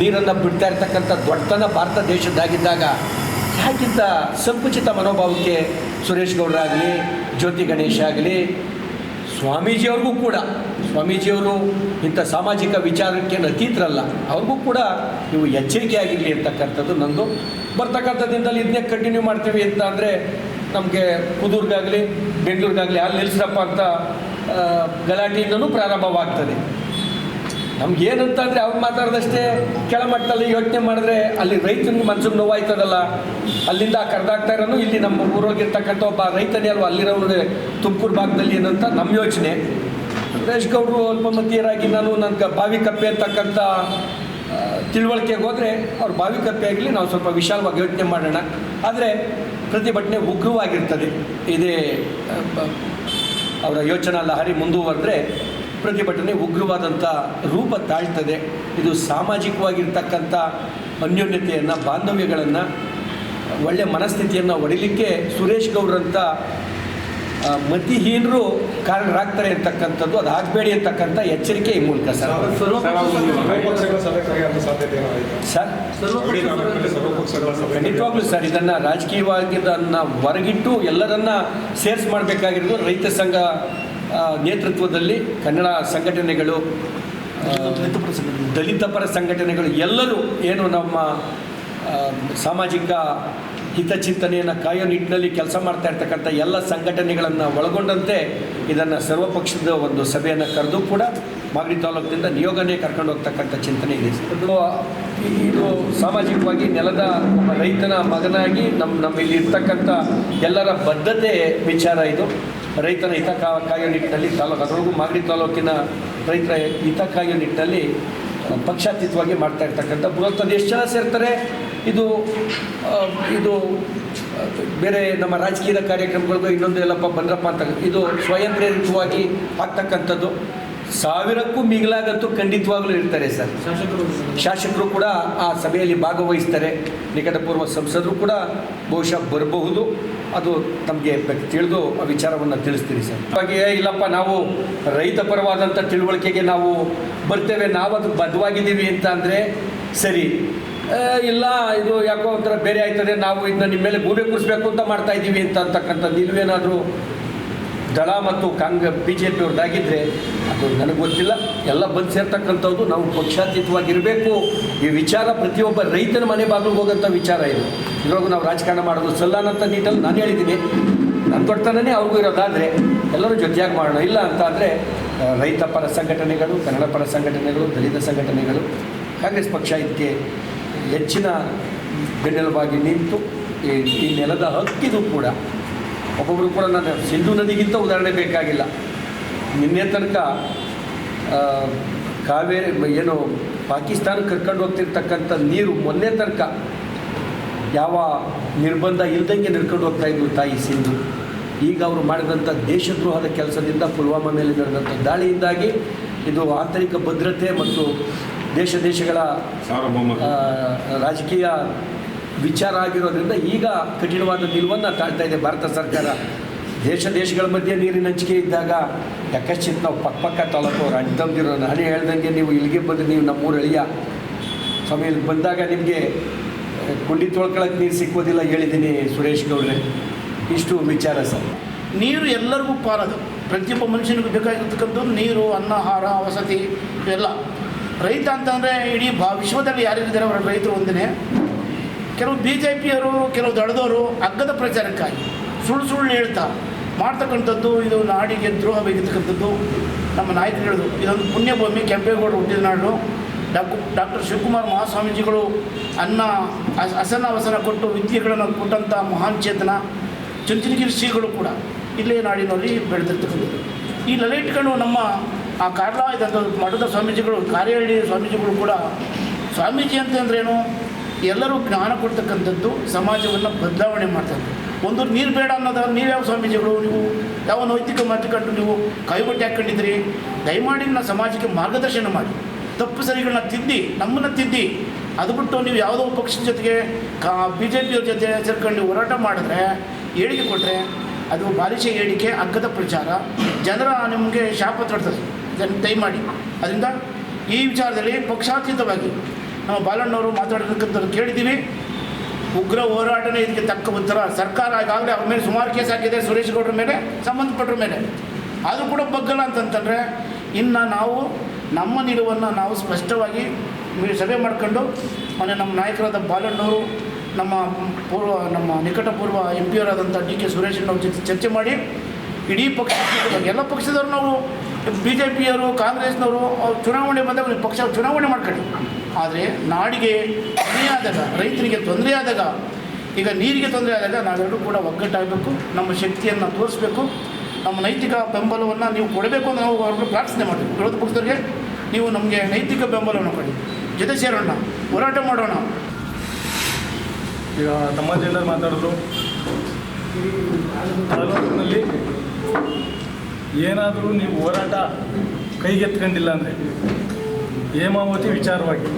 ನೀರನ್ನು ಬಿಡ್ತಾ ಇರ್ತಕ್ಕಂಥ ದೊಡ್ಡತನ ಭಾರತ ದೇಶದ್ದಾಗಿದ್ದಾಗ ಯಾಕಿಂತ ಸಂಕುಚಿತ ಮನೋಭಾವಕ್ಕೆ ಸುರೇಶ್ ಗೌಡರಾಗಲಿ ಜ್ಯೋತಿ ಗಣೇಶ್ ಆಗಲಿ, ಸ್ವಾಮೀಜಿಯವ್ರಿಗೂ ಕೂಡ, ಸ್ವಾಮೀಜಿಯವರು ಇಂಥ ಸಾಮಾಜಿಕ ವಿಚಾರಕ್ಕೆ ಅತೀತರಲ್ಲ, ಅವ್ರಿಗೂ ಕೂಡ ಇವು ಎಚ್ಚರಿಕೆ ಆಗಿರಲಿ ಅಂತಕ್ಕಂಥದ್ದು ನಂದು ಬರ್ತಕ್ಕಂಥ ದಿನದಲ್ಲಿ ಇದನ್ನೇ ಕಂಟಿನ್ಯೂ ಮಾಡ್ತೀವಿ ಅಂತ ಅಂದರೆ ನಮಗೆ ಕುದೂರ್ಗಾಗಲಿ, ಬೆಂಗಳೂರಿಗಾಗಲಿ ಅಲ್ಲಿ ನಿಲ್ಲಿಸ್ರಪ್ಪ ಅಂತ ಗಲಾಟೆಯಿಂದನೂ ಪ್ರಾರಂಭವಾಗ್ತದೆ. ನಮ್ಗೆ ಏನಂತ ಅಂದರೆ ಅವ್ರು ಮಾತಾಡಿದಷ್ಟೇ ಕೆಳಮಟ್ಟದಲ್ಲಿ ಯೋಚನೆ ಮಾಡಿದ್ರೆ ಅಲ್ಲಿ ರೈತನ ಮನ್ಸಿಗೆ ನೋವಾಯ್ತದಲ್ಲ, ಅಲ್ಲಿಂದ ಕರೆದಾಗ್ತಾ ಇರೋನು ಇಲ್ಲಿ ನಮ್ಮ ಊರೋಗಿರ್ತಕ್ಕಂಥ ಒಬ್ಬ ರೈತನೇ ಅಲ್ವಾ, ಅಲ್ಲಿರೋನೇ ತುಮಕೂರು ಭಾಗದಲ್ಲಿ ಏನಂತ ನಮ್ಮ ಯೋಚನೆ. ಸುರೇಶ್ ಗೌಡರು ಅಲ್ಪಮತೀಯರಾಗಿ ನಾನು, ನನ್ಗೆ ಬಾವಿ ಕಪ್ಪೆ ಅಂತಕ್ಕಂಥ ತಿಳುವಳಿಕೆಗೆ ಹೋದರೆ ಅವ್ರ ಬಾವಿ ಆಗಲಿ ನಾವು ಸ್ವಲ್ಪ ವಿಶಾಲವಾಗಿ ಯೋಚನೆ ಮಾಡೋಣ. ಆದರೆ ಪ್ರತಿಭಟನೆ ಉಗ್ರವಾಗಿರ್ತದೆ. ಇದೇ ಅವರ ಯೋಚನಾ ಲಹರಿ ಮುಂದುವರೆದ್ರೆ ಪ್ರತಿಭಟನೆ ಉಗ್ರವಾದಂಥ ರೂಪ ತಾಳ್ತದೆ. ಇದು ಸಾಮಾಜಿಕವಾಗಿರ್ತಕ್ಕಂಥ ಅನ್ಯೋನ್ಯತೆಯನ್ನು, ಬಾಂಧವ್ಯಗಳನ್ನು ಒಳ್ಳೆಯ ಮನಸ್ಥಿತಿಯನ್ನು ಹೊಡಿಲಿಕ್ಕೆ ಸುರೇಶ್ ಗೌಡ್ರಂಥ ಮತಿಹೀನರು ಕಾರಣರಾಗ್ತಾರೆ ಅಂತಕ್ಕಂಥದ್ದು ಅದು ಆಗಬೇಡಿ ಅಂತಕ್ಕಂಥ ಎಚ್ಚರಿಕೆ ಈ ಮೂಲಕ ಸರ್. ಸರ್ ಖಂಡಿತವಾಗ್ಲೂ ಸರ್ ಇದನ್ನು ರಾಜಕೀಯವಾಗಿ ಇದನ್ನು ಹೊರಗಿಟ್ಟು ಎಲ್ಲರನ್ನ ಸೇರ್ಸ್ ಮಾಡಬೇಕಾಗಿರೋದು ರೈತ ಸಂಘ ನೇತೃತ್ವದಲ್ಲಿ ಕನ್ನಡ ಸಂಘಟನೆಗಳು ದಲಿತ ಪರ ಸಂಘಟನೆಗಳು ಎಲ್ಲರೂ ಏನು ನಮ್ಮ ಸಾಮಾಜಿಕ ಹಿತಚಿಂತನೆಯನ್ನು ಕಾಯೋ ನಿಟ್ಟಿನಲ್ಲಿ ಕೆಲಸ ಮಾಡ್ತಾ ಇರ್ತಕ್ಕಂಥ ಎಲ್ಲ ಸಂಘಟನೆಗಳನ್ನು ಒಳಗೊಂಡಂತೆ ಇದನ್ನು ಸರ್ವಪಕ್ಷದ ಒಂದು ಸಭೆಯನ್ನು ಕರೆದು ಕೂಡ ಮಾಗಡಿ ತಾಲೂಕಿನಿಂದ ನಿಯೋಗನೇ ಕರ್ಕೊಂಡು ಹೋಗ್ತಕ್ಕಂಥ ಚಿಂತನೆ ಇದೆ. ಇದು ಸಾಮಾಜಿಕವಾಗಿ ನೆಲದ ರೈತನ ಮಗನಾಗಿ ನಮ್ಮ ನಮ್ಮಲ್ಲಿ ಇರ್ತಕ್ಕಂಥ ಎಲ್ಲರ ಬದ್ಧತೆ ವಿಚಾರ ಇದು ರೈತನ ಹಿತ ಕಾಯೋ ನಿಟ್ಟಿನಲ್ಲಿ ತಾಲೂಕು, ಅದರೊಳಗೂ ಮಾಗಡಿ ತಾಲೂಕಿನ ರೈತರ ಹಿತ ಕಾಯೋ ನಿಟ್ಟಿನಲ್ಲಿ ಪಕ್ಷಾತೀತವಾಗಿ ಮಾಡ್ತಾ ಇರ್ತಕ್ಕಂಥ ಬೃಹತ್ ಎಷ್ಟು ಜನ ಸೇರ್ತಾರೆ ಇದು ಇದು ಬೇರೆ ನಮ್ಮ ರಾಜಕೀಯ ಕಾರ್ಯಕ್ರಮಗಳಿಗೂ ಇನ್ನೊಂದು ಎಲ್ಲಪ್ಪ ಬಂದ್ರಪ್ಪ ಅಂತ ಇದು ಸ್ವಯಂ ಪ್ರೇರಿತವಾಗಿ ಆಗ್ತಕ್ಕಂಥದ್ದು. ಸಾವಿರಕ್ಕೂ ಮಿಗಿಲಾಗಂತೂ ಖಂಡಿತವಾಗಲೂ ಇರ್ತಾರೆ ಸರ್. ಶಾಸಕರು ಕೂಡ ಆ ಸಭೆಯಲ್ಲಿ ಭಾಗವಹಿಸ್ತಾರೆ. ನಿಕಟಪೂರ್ವ ಸಂಸದರು ಕೂಡ ಬಹುಶಃ ಬರಬಹುದು. ಅದು ತಮಗೆ ತಿಳಿದು ಆ ವಿಚಾರವನ್ನು ತಿಳಿಸ್ತೀರಿ ಸರ್. ಹಾಗೆ ಇಲ್ಲಪ್ಪ ನಾವು ರೈತ ಪರವಾದಂಥ ತಿಳುವಳಿಕೆಗೆ ನಾವು ಬರ್ತೇವೆ. ನಾವು ಅದಕ್ಕೆ ಬದ್ಧವಾಗಿದ್ದೀವಿ ಅಂತ ಅಂದರೆ ಸರಿ. ಇಲ್ಲ, ಇದು ಯಾಕೋ ಒಂಥರ ಬೇರೆ ಆಯ್ತದೆ. ನಾವು ಇದನ್ನ ನಿಮ್ಮ ಮೇಲೆ ಗೂಬೆ ಕೂರಿಸ್ಬೇಕು ಅಂತ ಮಾಡ್ತಾ ಇದ್ದೀವಿ ಅಂತ ನೀವೇನಾದರೂ ದಳ ಮತ್ತು ಕಾಂಗ್ರೆ ಬಿ ಜೆ ಪಿ ಅವ್ರದ್ದಾಗಿದ್ದರೆ ಅದು ನನಗೆ ಗೊತ್ತಿಲ್ಲ. ಎಲ್ಲ ಬಂದು ಸೇರ್ತಕ್ಕಂಥದ್ದು ನಾವು ಪಕ್ಷಾತೀತವಾಗಿರಬೇಕು. ಈ ವಿಚಾರ ಪ್ರತಿಯೊಬ್ಬ ರೈತನ ಮನೆ ಬಾಗಿಲಿಗೆ ಹೋಗೋಂಥ ವಿಚಾರ ಇದು. ಇದ್ರೊಳಗೂ ನಾವು ರಾಜಕಾರಣ ಮಾಡೋದು ಸಲ್ಲಾನಂತ ನೀಟಲ್ಲಿ ನಾನು ಹೇಳಿದ್ದೀನಿ. ನನ್ನ ದೊಡ್ಡತನನೇ ಅವ್ರಿಗೂ ಇರೋದಾದರೆ ಎಲ್ಲರೂ ಜೊತೆಯಾಗಿ ಮಾಡೋಣ. ಇಲ್ಲ ಅಂತ ಅಂದರೆ ರೈತ ಪರ ಸಂಘಟನೆಗಳು, ಕನ್ನಡ ಪರ ಸಂಘಟನೆಗಳು, ದಲಿತ ಸಂಘಟನೆಗಳು, ಕಾಂಗ್ರೆಸ್ ಪಕ್ಷ ಇದಕ್ಕೆ ಹೆಚ್ಚಿನ ಬೆನ್ನೆಲುಬಾಗಿ ನಿಂತು ಈ ಈ ನೆಲದ ಹಕ್ಕಿದು ಕೂಡ ಒಬ್ಬೊಬ್ಬರು ಕೂಡ ನಾನು ಸಿಂಧು ನದಿಗಿಂತ ಉದಾಹರಣೆ ಬೇಕಾಗಿಲ್ಲ. ನಿನ್ನೆ ತನಕ ಕಾವೇರಿ, ಏನು ಪಾಕಿಸ್ತಾನ ಕರ್ಕೊಂಡು ಹೋಗ್ತಿರ್ತಕ್ಕಂಥ ನೀರು ಮೊನ್ನೆ ತನಕ ಯಾವ ನಿರ್ಬಂಧ ಇಲ್ದಂಗೆ ನಡ್ಕೊಂಡು ಹೋಗ್ತಾ ಇದ್ರು ತಾಯಿ ಸಿಂಧು. ಈಗ ಅವರು ಮಾಡಿದಂಥ ದೇಶದ್ರೋಹದ ಕೆಲಸದಿಂದ ಪುಲ್ವಾಮಾ ಮೇಲೆ ನಡೆದಂಥ ದಾಳಿಯಿಂದಾಗಿ ಇದು ಆಂತರಿಕ ಭದ್ರತೆ ಮತ್ತು ದೇಶ ದೇಶಗಳ ರಾಜಕೀಯ ವಿಚಾರ ಆಗಿರೋದ್ರಿಂದ ಈಗ ಕಠಿಣವಾದ ನಿಲುವನ್ನು ತಾಳ್ತಾ ಇದೆ ಭಾರತ ಸರ್ಕಾರ. ದೇಶ ದೇಶಗಳ ಮಧ್ಯೆ ನೀರಿನ ಹಂಚಿಕೆ ಇದ್ದಾಗ ಯಕಶ್ಚಿತ್ ನಾವು ಪಕ್ಕ ಪಕ್ಕ ತಾಲೂಕು ಅವ್ರು ಅಡ್ಡಂದಿರೋ ನಾನೇ ಹೇಳ್ದಂಗೆ ನೀವು ಇಲ್ಲಿಗೆ ಬಂದು ನೀವು ನಮ್ಮೂರು ಅಳಿಯ. ಸ್ವಾಮಿ ಇಲ್ಲಿಗೆ ಬಂದಾಗ ನಿಮಗೆ ಕುಂಡಿ ತೊಳ್ಕೊಳಕ್ಕೆ ನೀರು ಸಿಕ್ಕೋದಿಲ್ಲ ಹೇಳಿದ್ದೀನಿ ಸುರೇಶ್ ಗೌಡ್ರೆ. ಇಷ್ಟು ವಿಚಾರ ಸರ್. ನೀರು ಎಲ್ಲರಿಗೂ ಪಾರದು ಪ್ರತಿಯೊಬ್ಬ ಮನುಷ್ಯನಿಗೂ ಬೇಕಾಗಿರ್ತಕ್ಕಂಥದ್ದು ನೀರು ಅನ್ನ ಆಹಾರ ವಸತಿ ಇವೆಲ್ಲ ರೈತ ಅಂತಂದರೆ ಇಡೀ ಬಾ ವಿಶ್ವದಲ್ಲಿ ಯಾರಿದ್ದಾರೆ ಅವರ ರೈತರು ಒಂದೇ ಕೆಲವು ಬಿ ಜೆ ಪಿಯವರು ಕೆಲವು ದಳದವರು ಅಗ್ಗದ ಪ್ರಚಾರಕ್ಕಾಗಿ ಸುಳ್ಳು ಸುಳ್ಳು ಹೇಳ್ತಾ ಮಾಡ್ತಕ್ಕಂಥದ್ದು ಇದು ನಾಡಿಗೆ ದ್ರೋಹ ಬೇಕಿರ್ತಕ್ಕಂಥದ್ದು ನಮ್ಮ ನಾಯಕರು ಹೇಳಿದ್ರು ಇದೊಂದು ಪುಣ್ಯಭೂಮಿ ಕೆಂಪೇಗೌಡರು ಹುಟ್ಟಿದ ನಾಡು. ಡಾಕ್ಟರ್ ಡಾಕ್ಟರ್ ಶಿವಕುಮಾರ್ ಮಹಾಸ್ವಾಮೀಜಿಗಳು ಅನ್ನ ಅಸನ ವಸನ ಕೊಟ್ಟು ವಿದ್ಯೆಗಳನ್ನು ಕೊಟ್ಟಂಥ ಮಹಾನ್ ಚೇತನ ಚುಂಚನಗಿರಿ ಶ್ರೀಗಳು ಕೂಡ ಇಲ್ಲೇ ನಾಡಿನಲ್ಲಿ ಬೆಳೆದಿರ್ತಕ್ಕಂಥದ್ದು. ಈ ಲಲಿಟ್ಗಳು ನಮ್ಮ ಆ ಕಾರಣ ಇದಂಥ ಮಠದ ಸ್ವಾಮೀಜಿಗಳು ಕಾರ್ಯಹಳ್ಳಿ ಸ್ವಾಮೀಜಿಗಳು ಕೂಡ ಸ್ವಾಮೀಜಿ ಅಂತಂದ್ರೇನು? ಎಲ್ಲರೂ ಜ್ಞಾನ ಕೊಡ್ತಕ್ಕಂಥದ್ದು ಸಮಾಜವನ್ನು ಬದಲಾವಣೆ ಮಾಡ್ತಾರೆ ಒಂದು ನೀರು ಬೇಡ ಅನ್ನೋದ ನೀವು ಯಾವ ಸ್ವಾಮೀಜಿಗಳು? ನೀವು ಯಾವ ನೈತಿಕ ಮಾತುಕಟ್ಟು ನೀವು ಕೈಗೊಟ್ಟೆ ಹಾಕ್ಕೊಂಡಿದ್ರಿ ದಯಮಾಡಿ ನಮ್ಮ ಸಮಾಜಕ್ಕೆ ಮಾರ್ಗದರ್ಶನ ಮಾಡಿ. ತಪ್ಪು ಸರಿಗಳನ್ನ ತಿದ್ದಿ, ನಮ್ಮನ್ನು ತಿದ್ದಿ. ಅದು ಬಿಟ್ಟು ನೀವು ಯಾವುದೋ ಪಕ್ಷದ ಜೊತೆಗೆ, ಕಾ ಬಿ ಜೆ ಪಿಯವ್ರ ಜೊತೆ ಸೇರ್ಕೊಂಡು ಹೋರಾಟ ಮಾಡಿದ್ರೆ, ಹೇಳಿಕೆ ಕೊಟ್ಟರೆ ಅದು ಬಾಲಿಶ ಹೇಳಿಕೆ ಅಗ್ಗದ ಪ್ರಚಾರ. ಜನರ ನಿಮಗೆ ಶಾಪ ತಡ್ತದೆ. ಜನ ದಯಮಾಡಿ. ಅದರಿಂದ ಈ ವಿಚಾರದಲ್ಲಿ ಪಕ್ಷಾತೀತವಾಗಿ ನಮ್ಮ ಬಾಲಣ್ಣವರು ಮಾತಾಡತಕ್ಕಂಥದ್ದು ಕೇಳಿದ್ದೀವಿ ಉಗ್ರ ಹೋರಾಟನೇ ಇದಕ್ಕೆ ತಕ್ಕ ಉತ್ತರ. ಸರ್ಕಾರ ಈಗಾಗಲೇ ಅವ್ರ ಮೇಲೆ ಸುಮಾರು ಕೇಸ್ ಹಾಕಿದೆ, ಸುರೇಶ್ ಗೌಡ್ರ ಮೇಲೆ ಸಂಬಂಧಪಟ್ಟರ ಮೇಲೆ. ಆದರೂ ಕೂಡ ಬಗ್ಗಲ್ಲ ಅಂತಂತಂದರೆ ಇನ್ನು ನಾವು ನಮ್ಮ ನಿಲುವನ್ನು ನಾವು ಸ್ಪಷ್ಟವಾಗಿ ಸಭೆ ಮಾಡ್ಕೊಂಡು ಮೊನ್ನೆ ನಮ್ಮ ನಾಯಕರಾದ ಬಾಲಣ್ಣವರು, ನಮ್ಮ ಪೂರ್ವ, ನಮ್ಮ ನಿಕಟಪೂರ್ವ ಎಂ ಪಿ ಅವರಾದಂಥ ಡಿ ಕೆ ಸುರೇಶ್ ಅವ್ರ ಜೊತೆ ಚರ್ಚೆ ಮಾಡಿ, ಇಡೀ ಪಕ್ಷ, ಎಲ್ಲ ಪಕ್ಷದವ್ರು ನಾವು ಬಿ ಜೆ ಪಿಯವರು ಕಾಂಗ್ರೆಸ್ನವರು ಅವ್ರು ಚುನಾವಣೆ ಬಂದಾಗ ನೀವು ಪಕ್ಷ ಚುನಾವಣೆ ಮಾಡ್ಕೊಳ್ಳಿ. ಆದರೆ ನಾಡಿಗೆ ತೊಂದರೆ ಆದಾಗ ರೈತರಿಗೆ ತೊಂದರೆ ಆದಾಗ ಈಗ ನೀರಿಗೆ ತೊಂದರೆ ಆದಾಗ ನಾವೆಲ್ಲರೂ ಕೂಡ ಒಗ್ಗಟ್ಟಾಗಬೇಕು ನಮ್ಮ ಶಕ್ತಿಯನ್ನು ತೋರಿಸ್ಬೇಕು ನಮ್ಮ ನೈತಿಕ ಬೆಂಬಲವನ್ನು ನೀವು ಕೊಡಬೇಕು ಅಂತ ನಾವು ಅವ್ರನ್ನ ಪ್ರಾರ್ಥನೆ ಮಾಡಿ ವಿರೋಧ ಪಕ್ಷದವ್ರಿಗೆ ನೀವು ನಮಗೆ ನೈತಿಕ ಬೆಂಬಲವನ್ನು ಕೊಡಿ. ಜೊತೆ ಸೇರೋಣ ಹೋರಾಟ ಮಾಡೋಣ. ಈಗ ತಮ್ಮ ಜನರು ಮಾತಾಡಿದ್ರು. ತಾಲೂಕಿನಲ್ಲಿ ಏನಾದರೂ ನೀವು ಹೋರಾಟ ಕೈಗೆತ್ಕೊಂಡಿಲ್ಲ ಅಂದರೆ ಹೇಮಾವತಿ ವಿಚಾರವಾಗಿ.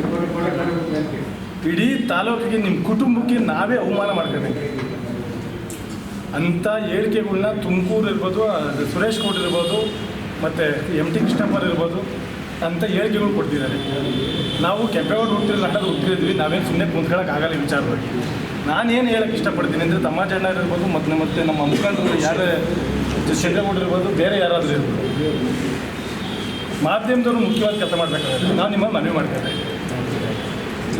ಇಡೀ ತಾಲೂಕಿಗೆ ನಿಮ್ಮ ಕುಟುಂಬಕ್ಕೆ ನಾವೇ ಅವಮಾನ ಮಾಡ್ಕೋಬೇಕು. ಅಂಥ ಹೇಳಿಕೆಗಳನ್ನ ತುಮಕೂರು ಇರ್ಬೋದು ಸುರೇಶ್ ಕೋಟ್ ಇರ್ಬೋದು, ಮತ್ತು ಎಂ ಟಿ ಕೃಷ್ಣಪ್ಪರ್ ಇರ್ಬೋದು ಅಂಥ ಹೇಳಿಕೆಗಳು ಕೊಡ್ತಿದ್ದಾರೆ. ನಾವು ಕೆಂಪೇಗೌಡ ಹುಟ್ಟಿರೋ ಲಂಡನ್ ಹುಟ್ಟಿದ್ವಿ ನಾವೇನು ಸುಮ್ಮನೆ ಕುಂತ್ಕೊಳ್ಳೋಕ್ಕಾಗಲ್ಲ ವಿಚಾರವಾಗಿ. ನಾನೇನು ಹೇಳಕ್ಕೆ ಇಷ್ಟಪಡ್ತೀನಿ ಅಂದರೆ ಜನ ಇರ್ಬೋದು, ಮತ್ತು ಮತ್ತು ನಮ್ಮ ಮುಖಂಡರು ಯಾರೇ ಚಂದ್ರಗೌಡರು ಇರ್ಬೋದು ಬೇರೆ ಯಾರಾದರೂ ಇರ್ಬೋದು. ಮಾಧ್ಯಮದವರು ಮುಖ್ಯವಾಗಿ ಕೆಲಸ ಮಾಡಬೇಕಾದ್ರೆ ನಾನು ನಿಮ್ಮ ಮನವಿ ಮಾಡ್ತಾ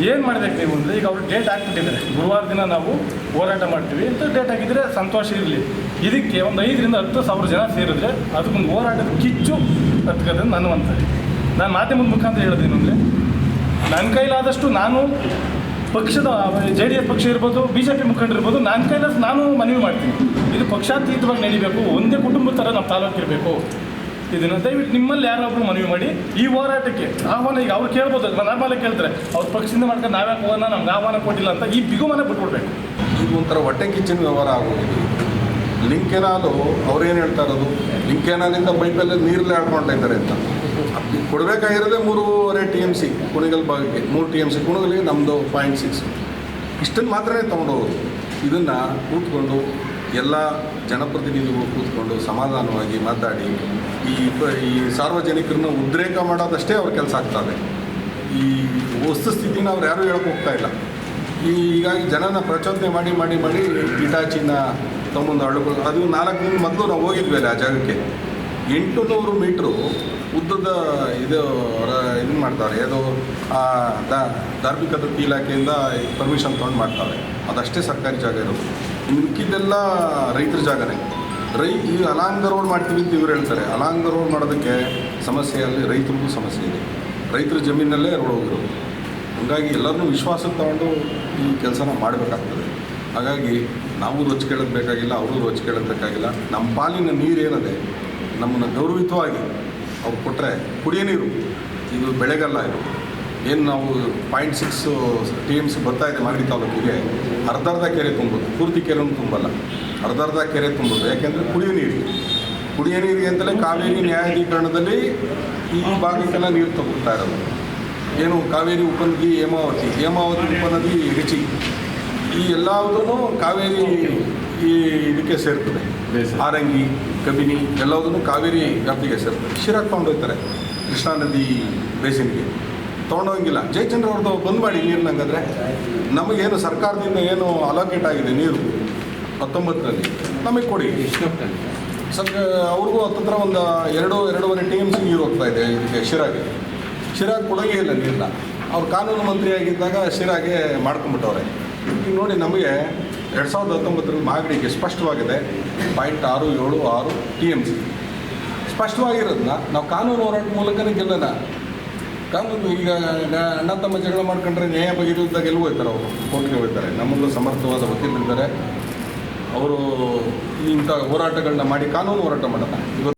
ಏನು ಮಾಡಬೇಕು ನೀವು ಅಂದರೆ ಈಗ ಅವರು ಡೇಟ್ ಹಾಕ್ಬಿಟ್ಟಿದ್ದಾರೆ. ಗುರುವಾರ ದಿನ ನಾವು ಹೋರಾಟ ಮಾಡ್ತೀವಿ. ಅಂತ ಡೇಟ್ ಹಾಕಿದರೆ ಸಂತೋಷ ಇರಲಿ. ಇದಕ್ಕೆ ಒಂದು ಐದರಿಂದ ಹತ್ತು ಸಾವಿರ ಜನ ಸೇರಿದ್ರೆ ಅದಕ್ಕೊಂದು ಹೋರಾಟದ ಕಿಚ್ಚು ಹತ್ಕೋದ್ರೆ ನನ್ನ ಅಂತ ನಾನು ಮಾಧ್ಯಮದ ಮುಖಾಂತರ ಹೇಳಿದ್ದೀನಿ ಅಂದರೆ ನನ್ನ ಕೈಲಾದಷ್ಟು ನಾನು ಪಕ್ಷದ ಜೆ ಡಿ ಎಸ್ ಪಕ್ಷ ಇರ್ಬೋದು ಬಿ ಜೆ ಪಿ ಮುಖಂಡರಿರ್ಬೋದು ನಾನು ಕೈಲಾದಷ್ಟು ನಾನು ಮನವಿ ಮಾಡ್ತೀನಿ. ಇದು ಪಕ್ಷಾತೀತವಾಗಿ ನಡಿಬೇಕು, ಒಂದೇ ಕುಟುಂಬದ ಥರ ನಮ್ಮ ತಾಲೂಕು ಇರಬೇಕು. ಇದನ್ನು ದಯವಿಟ್ಟು ನಿಮ್ಮಲ್ಲಿ ಯಾರೊಬ್ಬರು ಮನವಿ ಮಾಡಿ, ಈ ಹೋರಾಟಕ್ಕೆ ಆಹ್ವಾನ ಈಗ ಅವ್ರು ಕೇಳ್ಬೋದು ನಾರ್ಮಲ್ ಕೇಳ್ತಾರೆ ಅವ್ರ ಪಕ್ಷದಿಂದ ಮಾಡ್ಕೊಂಡು ನಾವ್ಯಾಕೆ ಹೋಗೋಣ, ನಮ್ಗೆ ಆಹ್ವಾನ ಕೊಟ್ಟಿಲ್ಲ ಅಂತ ಈ ಬಿಗುಮನೆ ಬಿಟ್ಬಿಡ್ಬೇಕು. ಇದು ಒಂಥರ ಹೊಟ್ಟೆ ಕಿಚ್ಚಿನ ವ್ಯವಹಾರ ಆಗೋಗಿದೆ. ಲಿಂಕ್ ಕೆನಾಲು ಅವ್ರೇನು ಹೇಳ್ತಾ ಇರೋದು? ಲಿಂಕ್ ಕೆನಾಲಿಂದ ಪೈಪಲ್ಲಿ ನೀರಲ್ಲಿ ಆಡ್ಕೊಳ್ತಾ ಇದ್ದಾರೆ ಅಂತ. ಕೊಡಬೇಕಾಗಿರೋದೇ ಮೂರುವರೆ ಟಿ ಎಂ ಸಿ, ಕುಣಿಗಲ್ ಭಾಗಕ್ಕೆ. ಮೂರು ಟಿ ಎಂ ಸಿ ಕುಣಿಗಲಿಗೆ ನಮ್ಮದು ಪಾಯಿಂಟ್ ಸಿಕ್ಸ್ ಇಷ್ಟನ್ನು ಮಾತ್ರನೇ ತೊಗೊಂಡೋಗೋದು ಇದನ್ನು ಕೂತ್ಕೊಂಡು ಎಲ್ಲ ಜನಪ್ರತಿನಿಧಿಗಳು ಕೂತ್ಕೊಂಡು ಸಮಾಧಾನವಾಗಿ ಮಾತಾಡಿ, ಈ ಈ ಸಾರ್ವಜನಿಕರನ್ನ ಉದ್ರೇಕ ಮಾಡೋದಷ್ಟೇ ಅವ್ರ ಕೆಲಸ ಆಗ್ತದೆ ಈ ವಸ್ತುಸ್ಥಿತಿನ ಅವ್ರು ಯಾರೂ ಹೇಳಕ್ಕೆ ಹೋಗ್ತಾ ಇಲ್ಲ. ಈ, ಹೀಗಾಗಿ ಜನನ ಪ್ರಚೋದನೆ ಮಾಡಿ ಮಾಡಿ ಮಾಡಿ ಇಟಾಚಿನ ತಗೊಂಬಂದು ಹಳ್ಳಿಗಳು ಅದು ನಾಲ್ಕು ದಿನ ಮೊದಲು ನಾವು ಹೋಗಿದ್ವಿ ಅಲ್ಲಿ ಆ ಜಾಗಕ್ಕೆ. ಎಂಟು ನೂರು ಮೀಟ್ರು ಉದ್ದದ ಇದು ಇದನ್ನು ಮಾಡ್ತಾರೆ. ಅದು ಧಾರ್ಮಿಕ ದತ್ತಿ ಇಲಾಖೆಯಿಂದ ಪರ್ಮಿಷನ್ ತೊಗೊಂಡು ಮಾಡ್ತಾರೆ. ಅದಷ್ಟೇ ಸರ್ಕಾರಿ ಜಾಗ ಇರೋದು ಮಿಕ್ಕಿದ್ದೆಲ್ಲ ರೈತರ ಜಾಗನೇ. ರೈ, ಈ ಅಲಾಂಗ ರೋಡ್ ಮಾಡ್ತೀವಿ ಅಂತ ಇವ್ರು ಹೇಳ್ತಾರೆ. ಅಲಾಂಗ ರೋಡ್ ಮಾಡೋದಕ್ಕೆ ಸಮಸ್ಯೆ ಅಲ್ಲಿ ರೈತರಿಗೂ ಸಮಸ್ಯೆ ಇದೆ. ರೈತರ ಜಮೀನಲ್ಲೇ ರೋಡ್ ಹೋಗಿರೋದು. ಹಂಗಾಗಿ ಎಲ್ಲರನ್ನೂ ವಿಶ್ವಾಸಕ್ಕೆ ತಗೊಂಡು ಈ ಕೆಲಸನ ಮಾಡಬೇಕಾಗ್ತದೆ. ಹಾಗಾಗಿ ನಾವು ರೊಚ್ಚಿಕೊಳ್ಳೋದು ಬೇಕಾಗಿಲ್ಲ, ಅವರು ರೊಚ್ಚಿಕೊಳ್ಳೋದು ಬೇಕಾಗಿಲ್ಲ. ನಮ್ಮ ಪಾಲಿನ ನೀರೇನದೆ ನಮ್ಮನ್ನು ಗೌರವಿತವಾಗಿ ಅವ್ರು ಕೊಟ್ಟರೆ ಕುಡಿಯೋ ನೀರು, ಇದು ಬೆಳೆಗಲ್ಲ ಇದು. ಏನು ನಾವು ಪಾಯಿಂಟ್ ಸಿಕ್ಸ್ ಟಿ ಬರ್ತಾ ಇದೆ ಮಾಗಡಿ ತಾಲೂಕಿಗೆ ಅರ್ಧ ಅರ್ಧ ಕೆರೆ ತುಂಬೋದು, ಪೂರ್ತಿ ಕೆರೆನೂ ತುಂಬಲ್ಲ. ಅರ್ಧ ಅರ್ಧ ಕೆರೆ ತುಂಬೋದು, ಯಾಕೆಂದರೆ ಕುಡಿಯೋ ನೀರು. ಕುಡಿಯೋ ನೀರಿಗೆ ಅಂತಲೇ ಕಾವೇರಿ ನ್ಯಾಯಾಧೀಕರಣದಲ್ಲಿ ಈ ಭಾಗಕ್ಕೆಲ್ಲ ನೀರು ತಗೊಳ್ತಾ ಇರೋದು. ಏನು ಕಾವೇರಿ ಉಪನದಿ ಹೇಮಾವತಿ ಹೇಮಾವತಿ ಉಪನದಿ ಹೆಚಿ ಈ ಎಲ್ಲದೂ ಕಾವೇರಿ ಈ ಇದಕ್ಕೆ ಸೇರ್ತದೆ. ಆರಂಗಿ ಕಬಿನಿ ಎಲ್ಲದನ್ನು ಕಾವೇರಿ ವ್ಯಾಪ್ತಿಗೆ ಸೇರ್ತದೆ. ಶಿರಾಕ್ ತೊಗೊಂಡೋಗ್ತಾರೆ ಕೃಷ್ಣಾ ನದಿ ಬೇಸಿನ್ಗೆ ತೊಗೊಂಡೋಗಿಲ್ಲ. ಜಯಚಂದ್ರ ಅವ್ರದ್ದು ಬಂದ್ ಮಾಡಿ ನೀರನ್ನ ಹಂಗಾದ್ರೆ ನಮಗೇನು ಸರ್ಕಾರದಿಂದ ಏನು ಅಲೋಕೇಟ್ ಆಗಿದೆ ನೀರು? ಹತ್ತೊಂಬತ್ತರಲ್ಲಿ. ನಮಗೆ ಕೊಡಿ. ಸರ್ ಅವ್ರಿಗೂ ಹತ್ತಿರ ಒಂದು ಎರಡು ಎರಡೂವರೆ ಟಿ ಎಂ ಸಿ ನೀರು ಹೋಗ್ತಾ ಇದೆ ಇದಕ್ಕೆ ಶಿರಾಗೆ. ಶಿರಾಗ್ ಕೊಡೋಂಗೇ ಇಲ್ಲ ನೀರನ್ನ ಅವ್ರು ಕಾನೂನು ಮಂತ್ರಿ ಆಗಿದ್ದಾಗ ಶಿರಾಗೆ ಮಾಡ್ಕೊಂಬಿಟ್ಟವ್ರೆ ಈಗ ನೋಡಿ ನಮಗೆ ಎರಡು ಸಾವಿರದ ಹತ್ತೊಂಬತ್ತರಲ್ಲಿ ಮಾಗಡಿಗೆ ಸ್ಪಷ್ಟವಾಗಿದೆ ಪಾಯಿಂಟ್ ಆರು ಏಳು ಆರು ಟಿ ಎಂ ಸಿ ಸ್ಪಷ್ಟವಾಗಿರೋದನ್ನ ನಾವು ಕಾನೂನು ಹೋರಾಟ ಮೂಲಕನೇ ಗೆಲ್ಲೋಣ. ಕಾನೂನು ಈಗ ಅಣ್ಣ ತಮ್ಮ ಜಗಳ ಮಾಡ್ಕೊಂಡ್ರೆ ನ್ಯಾಯ ಬಗೆಹರಿದಾಗ ಗೆಲುವು ಹೋಗ್ತಾರೆ ಅವರು? ಕೋರ್ಟ್ಗೆ ಹೋಗ್ತಾರೆ. ನಮ್ಮಲ್ಲೂ ಸಮರ್ಥವಾದ ವಕೀಲರಿದ್ದಾರೆ. ಅವರು ಇಂಥ ಹೋರಾಟಗಳನ್ನ ಮಾಡಿ ಕಾನೂನು ಹೋರಾಟ ಮಾಡೋಣ. ಇವತ್ತು